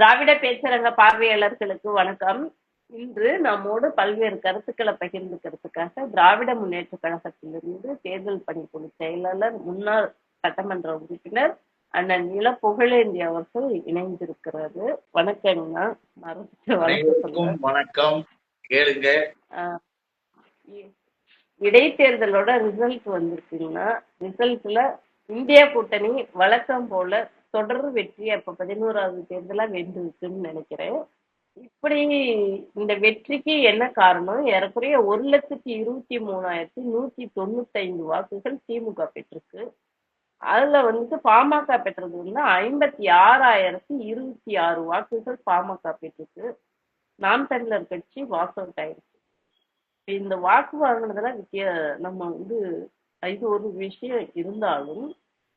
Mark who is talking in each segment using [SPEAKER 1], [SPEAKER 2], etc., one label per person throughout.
[SPEAKER 1] திராவிட பேச்சரங்க பார்வையாளர்களுக்கு வணக்கம். இன்று நம்மோடு பல்வேறு கருத்துக்களை பகிர்ந்துக்கிறதுக்காக திராவிட முன்னேற்ற கழகத்திலிருந்து தேர்தல் பணிக்குழு செயலாளர் முன்னாள் சட்டமன்ற உறுப்பினர் அண்ணன் நில புகழேந்தி அவர்கள் இணைந்திருக்கிறாரு. வணக்கம்னா மறந்துட்டு வணக்கம்.
[SPEAKER 2] கேளுங்க.
[SPEAKER 1] இடைத்தேர்தலோட ரிசல்ட் வந்திருக்குங்கன்னா ரிசல்ட்ல இந்தியா கூட்டணி வழக்கம் போல தொடர் வெற்றியை அப்ப பதினோராவது தேர்தலா வென்றிருக்குன்னு நினைக்கிறேன். இப்படி இந்த வெற்றிக்கு என்ன காரணம்? ஏறக்குறைய ஒரு லட்சத்தி இருபத்தி மூணாயிரத்தி நூத்தி தொண்ணூத்தி வாக்குகள் திமுக பெற்றிருக்கு. அதுல வந்து பாமக பெற்றது வந்து ஐம்பத்தி ஆறாயிரத்தி இருபத்தி ஆறு வாக்குகள் பாமக பெற்றிருக்கு. நாம் தமிழர் கட்சி வாக் அவுட் ஆயிருக்கு இந்த வாக்கு வாங்கினதுல வித்திய நம்ம வந்து இது ஒரு விஷயம் இருந்தாலும்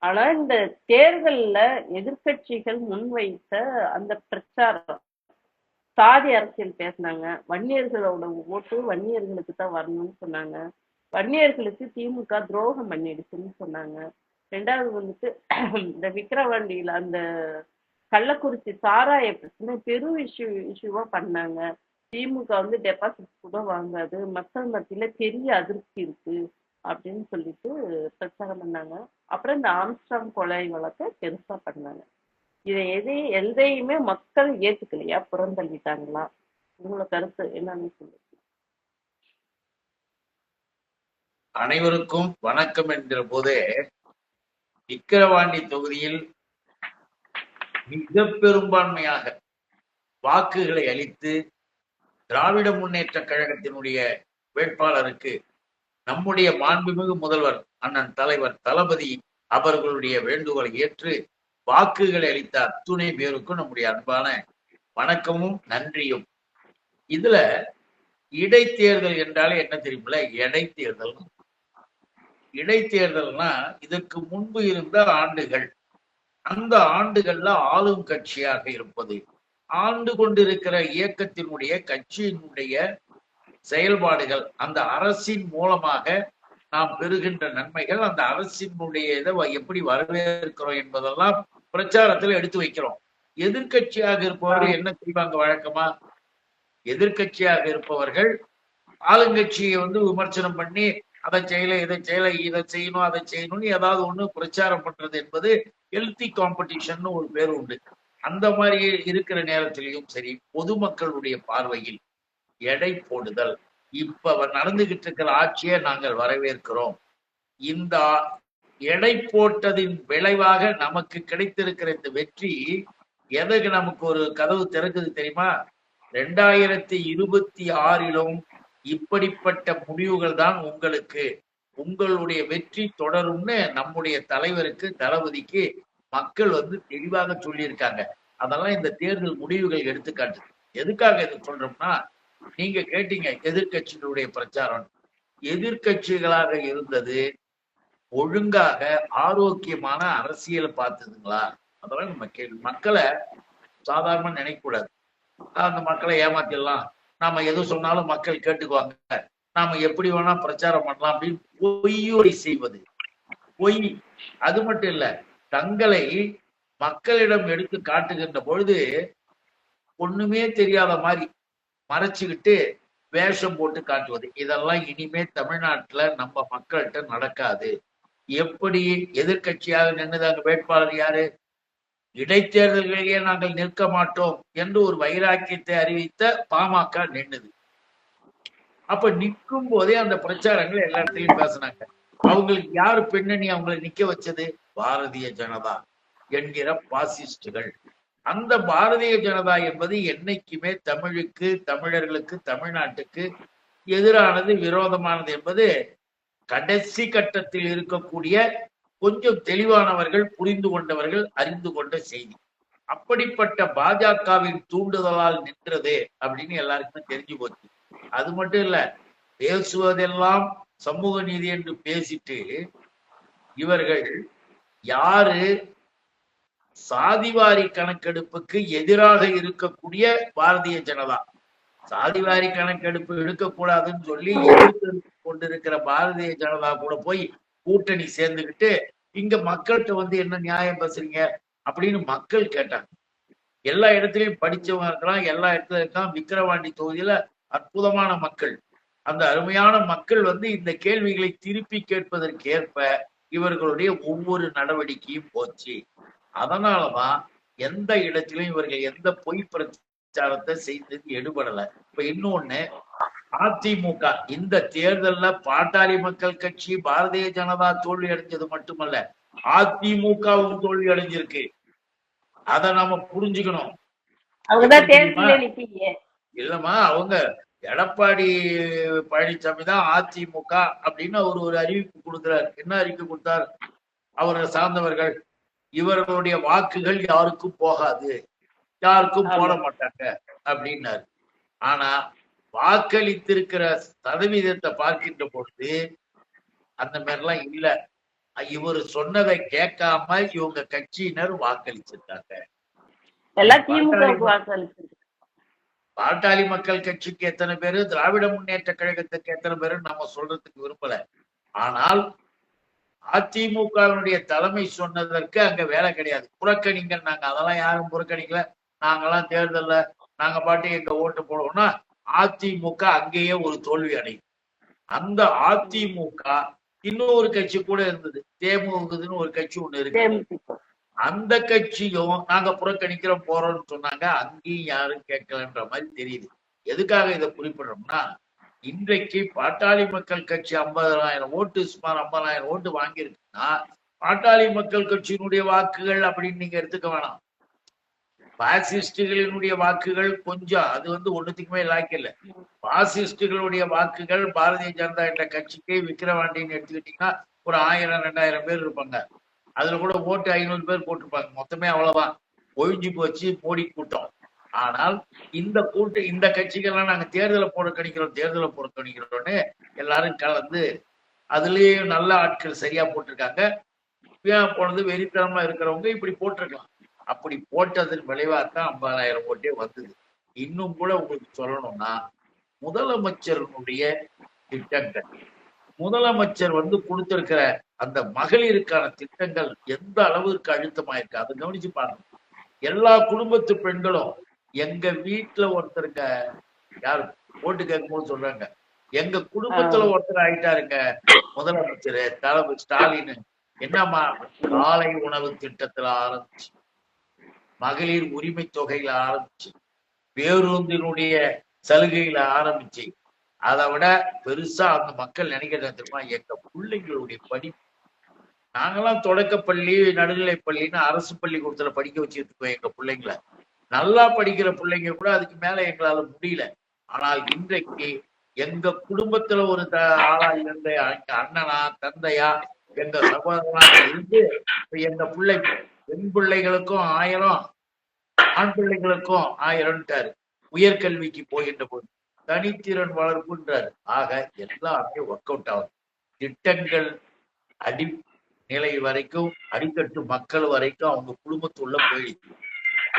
[SPEAKER 1] ஆனா இந்த தேர்தல்ல எதிர்க்கட்சிகள் முன்வைத்த அந்த பிரச்சாரம் சாதி அரசியல் பேசினாங்க. வன்னியர்களோட ஓட்டு வன்னியர்களுக்கு தான் வரணும்னு சொன்னாங்க. வன்னியர்களுக்கு திமுக துரோகம் பண்ணிடுச்சுன்னு சொன்னாங்க. ரெண்டாவது வந்துட்டு இந்த விக்கிரவாண்டியில அந்த கள்ளக்குறிச்சி சாராய பிரச்சனை பெரும் இஷ்யூ இஷ்யூவா பண்ணாங்க. திமுக வந்து டெபாசிட் கூட வாங்காது. மக்கள் மத்தியில பெரிய அதிருப்தி இருக்கு. அப்படின்னு சொல்லிட்டு பிரச்சாரம் பண்ணாங்க. அப்புறம் இந்த ஆம்ஸ்டாங் கொலை வழக்கை பெருசா பண்ணாங்க. இதை எதையும் எதையுமே மக்கள் ஏத்துக்கலையா? புறந்தள்ளிட்டாங்களா உங்களோட கருத்து என்னன்னு சொல்லுங்க.
[SPEAKER 2] அனைவருக்கும் வணக்கம் என்கிற போதே விக்கிரவாண்டி தொகுதியில் மிக பெரும்பான்மையாக வாக்குகளை அளித்து திராவிட முன்னேற்ற கழகத்தினுடைய வேட்பாளருக்கு நம்முடைய மாண்புமிகு முதல்வர் அண்ணன் தலைவர் தளபதி அவர்களுடைய வேண்டுகோளை ஏற்று வாக்குகளை அளித்த அத்துணை பேருக்கும் நம்முடைய அன்பான வணக்கமும் நன்றியும். இதுல இடைத்தேர்தல் என்றாலே என்ன தெரியுமில்ல? இடைத்தேர்தல். இடைத்தேர்தல்னா இதற்கு முன்பு இருந்த ஆண்டுகள். அந்த ஆண்டுகள்ல ஆளும் கட்சியாக இருப்பது. ஆண்டு கொண்டிருக்கிற இயக்கத்தினுடைய கட்சியினுடைய செயல்பாடுகள் அந்த அரசின் மூலமாக நாம் பெறுகின்ற நன்மைகள் அந்த அரசினுடைய இதை எப்படி வரவேற்கிறோம் என்பதெல்லாம் பிரச்சாரத்துல எடுத்து வைக்கிறோம். எதிர்க்கட்சியாக இருப்பவர்கள் என்ன செய்வாங்க வழக்கமா? எதிர்க்கட்சியாக இருப்பவர்கள் ஆளுங்கட்சியை வந்து விமர்சனம் பண்ணி அதை செய்யல இதை செய்யல இதை செய்யணும் அதை செய்யணும்னு ஏதாவது ஒண்ணு பிரச்சாரம் பண்றது என்பது ஹெல்த்தி காம்படிஷன் ஒரு பேர் உண்டு. அந்த மாதிரி இருக்கிற நேரத்திலையும் சரி பொதுமக்களுடைய பார்வையில் எடை போடுதல். இப்ப நடந்துகிட்டு இருக்கிற ஆட்சியை நாங்கள் வரவேற்கிறோம். இந்த எடை போட்டதின் விளைவாக நமக்கு கிடைத்திருக்கிற இந்த வெற்றி எதுக்கு நமக்கு ஒரு கதவு திறக்குது தெரியுமா? ரெண்டாயிரத்தி இருபத்தி ஆறிலும் இப்படிப்பட்ட முடிவுகள் தான் உங்களுக்கு. உங்களுடைய வெற்றி தொடரும்னு நம்முடைய தலைவருக்கு தளபதிக்கு மக்கள் வந்து தெளிவாக சொல்லியிருக்காங்க. அதெல்லாம் இந்த தேர்தல் முடிவுகள் எடுத்துக்காட்டுது. எதுக்காக இது சொல்றோம்னா நீங்க கேட்டீங்க எதிர்கட்சிகளுடைய பிரச்சாரம். எதிர்க்கட்சிகளாக இருந்தது ஒழுங்காக ஆரோக்கியமான அரசியல் பார்த்ததுங்களா? அதெல்லாம் நம்ம கேள்வி. மக்களை சாதாரணமா நினைக்கக்கூடாது. அந்த மக்களை ஏமாத்திடலாம். நாம எது சொன்னாலும் மக்கள் கேட்டுக்குவாங்க. நாம எப்படி வேணா பிரச்சாரம் பண்ணலாம் அப்படின்னு பொய்யுரை செய்வது. பொய். அது மட்டும் இல்ல தங்களை மக்களிடம் எடுத்து காட்டுகின்ற பொழுது ஒண்ணுமே தெரியாத மாதிரி மறைச்சுக்கிட்டு வேஷம் போட்டு காட்டுவது. இதெல்லாம் இனிமே தமிழ்நாட்டுல நம்ம மக்கள்கிட்ட நடக்காது. எப்படி எதிர்க்கட்சியாக நின்னுதாங்க வேட்பாளர் யாரு? இடைத்தேர்தல்களிலேயே நாங்கள் நிற்க மாட்டோம் என்று ஒரு வைராக்கியத்தை அறிவித்த பாமக நின்னுது. அப்ப நிற்கும் போதே அந்த பிரச்சாரங்கள் எல்லா இடத்துலயும் பேசினாங்க. அவங்களுக்கு யாரு பின்னணி அவங்களை நிக்க வச்சது? பாரதிய ஜனதா என்கிற பாசிஸ்டுகள். அந்த பாரதிய ஜனதா என்பது என்னைக்குமே தமிழுக்கு தமிழர்களுக்கு தமிழ்நாட்டுக்கு எதிரானது விரோதமானது என்பது கடைசி கட்டத்தில் இருக்கக்கூடிய கொஞ்சம் தெளிவானவர்கள் புரிந்து கொண்டவர்கள் அறிந்து கொண்ட செய்தி. அப்படிப்பட்ட பாஜகவின் தூண்டுதலால் நின்றது அப்படின்னு எல்லாருக்குமே தெரிஞ்சு போச்சு. அது மட்டும் இல்ல பேசுவதெல்லாம் சமூக நீதி என்று பேசிட்டு இவர்கள் யாரு சாதிவாரி கணக்கெடுப்புக்கு எதிராக இருக்கக்கூடிய பாரதிய ஜனதா. சாதிவாரி கணக்கெடுப்பு எடுக்கக்கூடாதுன்னு சொல்லி எதிர்த்து கொண்டிருக்கிற பாரதிய ஜனதா கூட போய் கூட்டணி சேர்ந்துக்கிட்டு இங்க மக்கள்கிட்ட வந்து என்ன நியாயம் பேசுறீங்க? அப்படின்னு மக்கள் கேட்டாங்க. எல்லா இடத்துலயும் படிச்சவங்க இருக்கலாம் எல்லா இடத்துல இருக்கலாம் விக்கிரவாண்டி தொகுதியில அற்புதமான மக்கள். அந்த அருமையான மக்கள் வந்து இந்த கேள்விகளை திருப்பி கேட்பதற்கேற்ப இவர்களுடைய ஒவ்வொரு நடவடிக்கையும் போச்சு. அதனாலதான் எந்த இடத்திலும் இவர்கள் எந்த பொய் பிரச்சாரத்தை செய்தது எடுபடல. இப்ப இன்னொன்னு அதிமுக இந்த தேர்தல்ல பாட்டாளி மக்கள் கட்சி பாரதிய ஜனதா தோல்வி அடைஞ்சது மட்டுமல்ல அதிமுகவும் தோல்வி அடைஞ்சிருக்கு. அத நாம புரிஞ்சுக்கணும். இல்லம்மா அவங்க எடப்பாடி பழனிசாமி தான் அதிமுக அப்படின்னு அவர் ஒரு அறிவிப்பு கொடுக்கிறார். என்ன அறிவிப்பு கொடுத்தார்? அவரை சார்ந்தவர்கள். இவர்களுடைய வாக்குகள் யாருக்கும் போகாது. யாருக்கும் போட மாட்டாங்க அப்படின்னாரு. ஆனா வாக்களித்திருக்கிற சதவீதத்தை பார்க்கின்ற பொழுது அந்த மாதிரிலாம் இல்ல. இவர் சொன்னதை கேட்காம இவங்க கட்சியினர் வாக்களிச்சிருக்காங்க. பாட்டாளி மக்கள் கட்சிக்கு எத்தனை பேரு திராவிட முன்னேற்ற கழகத்துக்கு எத்தனை பேரு நம்ம சொல்றதுக்கு விரும்பல. ஆனால் அதிமுகவினுடைய தலைமை சொன்னதற்கு அங்க வேலை கிடையாது. புறக்கணிங்க நாங்க அதெல்லாம் யாரும் புறக்கணிக்கல. நாங்கெல்லாம் தேர்தல்ல. நாங்க பாட்டு எங்க ஓட்டு போடுவோம்னா அதிமுக அங்கேயே ஒரு தோல்வி அடையும். அந்த அதிமுக இன்னொரு கட்சி கூட இருந்தது. தேமுகன்னு ஒரு கட்சி ஒண்ணு இருக்கு. அந்த கட்சியும் நாங்க புறக்கணிக்கிறோம் போறோம்னு சொன்னாங்க. அங்கேயும் யாரும் கேட்கலன்ற மாதிரி தெரியுது. எதுக்காக இதை குறிப்பிடுறோம்னா இன்றைக்கு பாட்டாளி மக்கள் கட்சி ஐம்பதாயிரம் ஓட்டு சுமார் ஐம்பதாயிரம் ஓட்டு வாங்கியிருக்குன்னா பாட்டாளி மக்கள் கட்சியினுடைய வாக்குகள் அப்படின்னு நீங்க எடுத்துக்க வேணாம். பாசிஸ்டுகளினுடைய வாக்குகள் கொஞ்சம் அது வந்து ஒண்ணுத்துக்குமே லாக்கில்ல பாசிஸ்டுகளுடைய வாக்குகள் பாரதிய ஜனதா என்ற கட்சிக்கு விக்கிரவாண்டின்னு எடுத்துக்கிட்டீங்கன்னா ஒரு ஆயிரம் ரெண்டாயிரம் பேர் இருப்பாங்க. அதுல கூட ஓட்டு ஐநூறு பேர் போட்டிருப்பாங்க. மொத்தமே அவ்வளவுதான். ஒழிஞ்சு போச்சு மோடி கூட்டம் ஆனால் இந்த கூட்டு இந்த கட்சிகள்லாம் நாங்க தேர்தலை புறக்கணிக்கிறோம் தேர்தலை புறக்கணிக்கிறோம்னு எல்லாரும் கலந்து அதுலயும் நல்ல ஆட்கள் சரியா போட்டிருக்காங்க. போனது வெறித்தனமா இருக்கிறவங்க இப்படி போட்டிருக்கலாம். அப்படி போட்டதன் விளைவாத்தான் ஐம்பதாயிரம் ஓட்டே வந்தது. இன்னும் கூட உங்களுக்கு சொல்லணும்னா முதலமைச்சருடைய திட்டங்கள் முதலமைச்சர் வந்து கொடுத்திருக்கிற அந்த மகளிருக்கான திட்டங்கள் எந்த அளவுக்கு அழுத்தமா இருக்கு அதை கவனிச்சு பாருங்க. எல்லா குடும்பத்து பெண்களும் எங்க வீட்டுல ஒருத்தருங்க யாரு ஓட்டு கேட்கும்போது சொல்றாங்க. எங்க குடும்பத்துல ஒருத்தர் ஆயிட்டாருங்க. முதலமைச்சர் தலைவர் ஸ்டாலின். என்னம்மா காலை உணவு திட்டத்துல ஆரம்பிச்சு மகளிர் உரிமை தொகையில ஆரம்பிச்சு பேருந்தினுடைய சலுகையில ஆரம்பிச்சு அதை விட பெருசா அந்த மக்கள் நினைக்கிறது தெரியுமா? எங்க பிள்ளைங்களுடைய படிப்பு. நாங்கெல்லாம் தொடக்கப்பள்ளி நடுநிலைப் பள்ளின்னு அரசு பள்ளிக்கூடத்துல படிக்க வச்சுட்டு இருக்கோம் எங்க பிள்ளைங்களை. நல்லா படிக்கிற பிள்ளைங்க கூட அதுக்கு மேல எங்களால முடியல. ஆனால் இன்றைக்கு எங்க குடும்பத்துல ஒரு ஆளா இருந்த அண்ணனா தந்தையா எங்க சகோதரனா இருந்து இப்ப எங்க பிள்ளை பெண் பிள்ளைகளுக்கும் ஆயிரம் ஆண் பிள்ளைகளுக்கும் ஆயிரம்ட்டாரு. உயர்கல்விக்கு போகின்ற போது தனித்திறன் வளர்ப்புன்றாரு. ஆக எல்லாமே ஒர்க் அவுட் ஆகும் திட்டங்கள் அடி நிலை வரைக்கும் அடித்தட்டு மக்கள் வரைக்கும் அவங்க குடும்பத்துள்ள போயிடுச்சு.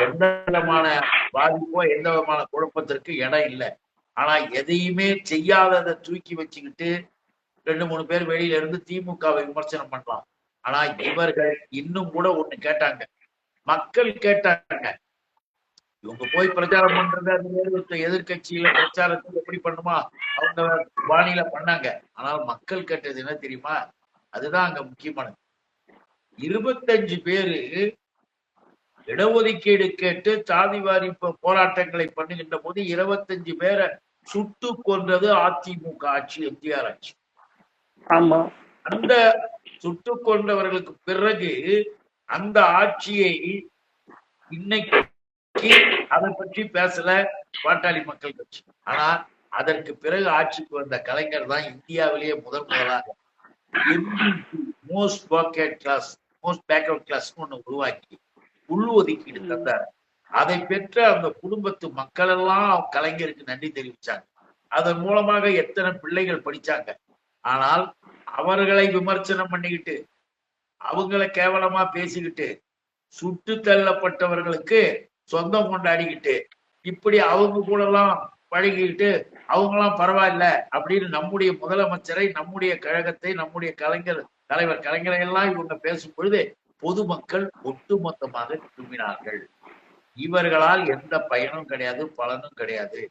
[SPEAKER 2] எந்த விதமான பாதிப்போ எந்த விதமான குழப்பத்திற்கு இடம் இல்லை. ஆனா எதையுமே செய்யாததை தூக்கி வச்சுக்கிட்டு ரெண்டு மூணு பேர் வெளியில இருந்து திமுகவை விமர்சனம் பண்ணலாம். ஆனா இவர்கள் இன்னும் கூட ஒண்ணு கேட்டாங்க. மக்கள் கேட்டாங்க. இவங்க போய் பிரச்சாரம் பண்றது அது எதிர்கட்சியில பிரச்சாரத்தை எப்படி பண்ணுமா? அவங்க வானில பண்ணாங்க. ஆனால் மக்கள் கேட்டது என்ன தெரியுமா? அதுதான் அங்க முக்கியமானது. இருபத்தஞ்சு பேரு இடஒதுக்கீடு கேட்டு சாதிவாரி போராட்டங்களை பண்ணுகின்ற போது இருபத்தஞ்சு பேரை சுட்டு கொன்றது அதிமுக ஆட்சி எம்ஜிஆர் ஆட்சி.
[SPEAKER 1] ஆமா.
[SPEAKER 2] அந்த சுட்டு கொண்டவர்களுக்கு பிறகு அந்த ஆட்சியை இன்னைக்கு அதை பற்றி பேசல பாட்டாளி மக்கள் கட்சி. ஆனா அதற்கு பிறகு ஆட்சிக்கு வந்த கலைஞர் தான் இந்தியாவிலேயே முதல் முதலாக most backward class most backward class ஒண்ணு உருவாக்கி. உள்ஒதுக்கீடு தந்தார் அதை பெற்ற அந்த குடும்பத்து மக்கள் எல்லாம் கலைஞருக்கு நன்றி தெரிவிச்சாங்க. அதன் மூலமாக எத்தனை பிள்ளைகள் படிச்சாங்க. ஆனால் அவர்களை விமர்சனம் பண்ணிக்கிட்டு அவங்கள கேவலமா பேசிக்கிட்டு சுட்டு தள்ளப்பட்டவர்களுக்கு சொந்தம் கொண்டாடிக்கிட்டு இப்படி அவங்க கூட எல்லாம் பழகிக்கிட்டு அவங்களாம் பரவாயில்ல அப்படின்னு நம்முடைய முதலமைச்சரை நம்முடைய கழகத்தை நம்முடைய கலைஞர் தலைவர் கலைஞரை எல்லாம் இவங்க பேசும் பொழுது பொதுமக்கள் ஒட்டுமொத்தமாக திரும்பினார்கள் இவர்களால் எந்த பயனும் கிடையாது பலனும் கிடையாது.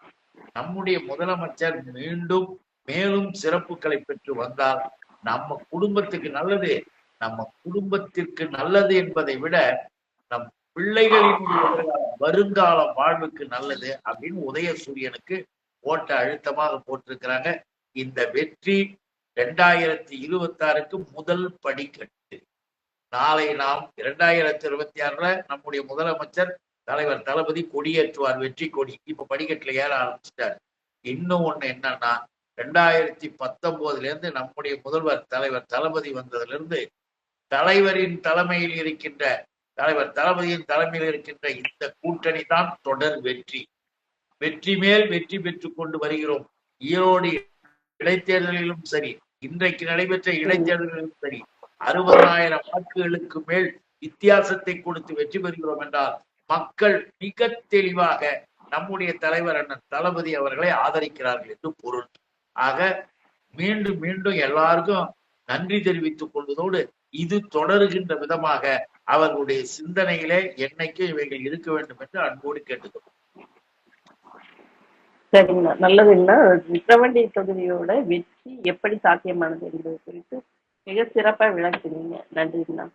[SPEAKER 2] நம்முடைய முதலமைச்சர் மீண்டும் மேலும் சிறப்புகளை பெற்று வந்தால் நம்ம குடும்பத்துக்கு நல்லது. நம்ம குடும்பத்திற்கு நல்லது என்பதை விட நம் பிள்ளைகளின் வருங்கால வாழ்வுக்கு நல்லது அப்படின்னு உதயசூரியனுக்கு ஓட்ட அழுத்தமாக போட்டிருக்கிறாங்க. இந்த வெற்றி ரெண்டாயிரத்தி இருபத்தி ஆறுக்கு முதல் படிக்கட்டு. நாளை நாம் இரண்டாயிரத்தி இருபத்தி ஆறுல நம்முடைய முதலமைச்சர் தலைவர் தளபதி கொடியேற்றுவார் வெற்றி கொடி. இப்ப படிக்கட்டுல ஏற ஆரம்பிச்சிட்டார். இன்னும் ஒண்ணு என்னன்னா ரெண்டாயிரத்தி பத்தொன்பதுல இருந்து நம்முடைய முதல்வர் தலைவர் தளபதி வந்ததுல இருந்து தலைவரின் தலைமையில் இருக்கின்ற தலைவர் தளபதியின் தலைமையில் இருக்கின்ற இந்த கூட்டணி தான் தொடர் வெற்றி. வெற்றி மேல் வெற்றி பெற்றுக் கொண்டு வருகிறோம். ஈரோடு இடைத்தேர்தலிலும் சரி இன்றைக்கு நடைபெற்ற இடைத்தேர்தலிலும் சரி அறுபதாயிரம் வாக்குகளுக்கு மேல் வித்தியாசத்தை கொடுத்து வெற்றி பெறுகிறோம் என்றால் மக்கள் மிக தெளிவாக நம்முடைய தலைவர் அண்ணன் தளபதி அவர்களை ஆதரிக்கிறார்கள் என்று பொருள். ஆக மீண்டும் மீண்டும் எல்லாருக்கும் நன்றி தெரிவித்துக் கொள்வதோடு இது தொடருகின்ற விதமாக அவர்களுடைய சிந்தனையிலே என்னைக்கும் இவைகள் இருக்க வேண்டும் என்று அன்போடு கேட்டுக்கொள்கிறேன்
[SPEAKER 1] சரிங்கண்ணா நல்லதுங்கண்ணா விக்கிரவாண்டி தொகுதியோட வெற்றி எப்படி சாத்தியமானது என்பது குறித்து மிக சிறப்பா விளக்குனீங்க. நன்றிங்கண்ணா.